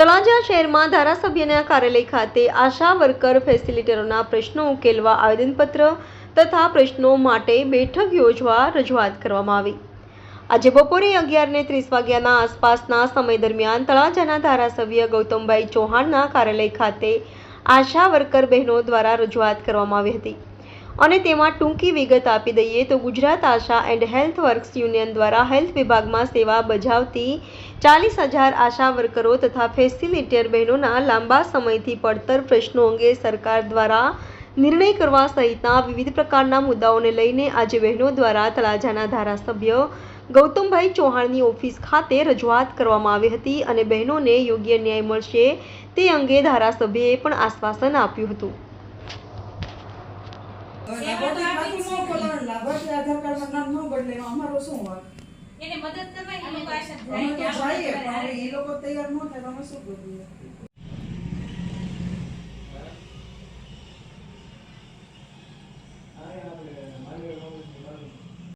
તળાજા શહેરમાં ધારાસભ્યના કાર્યાલય ખાતે આશા વર્કર ફેસિલિટેટરોના પ્રશ્નો ઉકેલવા આવેદનપત્ર તથા પ્રશ્નો માટે બેઠક યોજવા રજૂઆત કરવામાં આવી. આજે બપોરે અગિયારને ત્રીસ વાગ્યાના આસપાસના સમય દરમિયાન તળાજાના ધારાસભ્ય ગૌતમભાઈ ચૌહાણના કાર્યાલય ખાતે આશા વર્કર બહેનો દ્વારા રજૂઆત કરવામાં આવી હતી. અને તેમાં ટૂંકી વિગત આપી દઈએ તો Gujarat Asha and health workers union દ્વારા હેલ્થ વિભાગમાં સેવા બજાવતી ચાલીસ હજાર આશા વર્કરો તથા ફેસિલિટેર બહેનોના લાંબા સમયથી પડતર પ્રશ્નો અંગે સરકાર દ્વારા નિર્ણય કરવા સહિતના વિવિધ પ્રકારના મુદ્દાઓને લઈને આજે બહેનો દ્વારા તળાજાના ધારાસભ્ય ગૌતમભાઈ ચૌહાણની ઓફિસ ખાતે રજૂઆત કરવામાં આવી હતી અને બહેનોને યોગ્ય ન્યાય મળશે તે અંગે ધારાસભ્યએ પણ આશ્વાસન આપ્યું હતું. લાભાર્થી આધાર કાર્ડમાં નામ ન બદલે અમારો શું વાંક? એને મદદ કરવા એ લોકો જાય પણ એ તૈયાર ન થાય તો અમે શું કરીએ?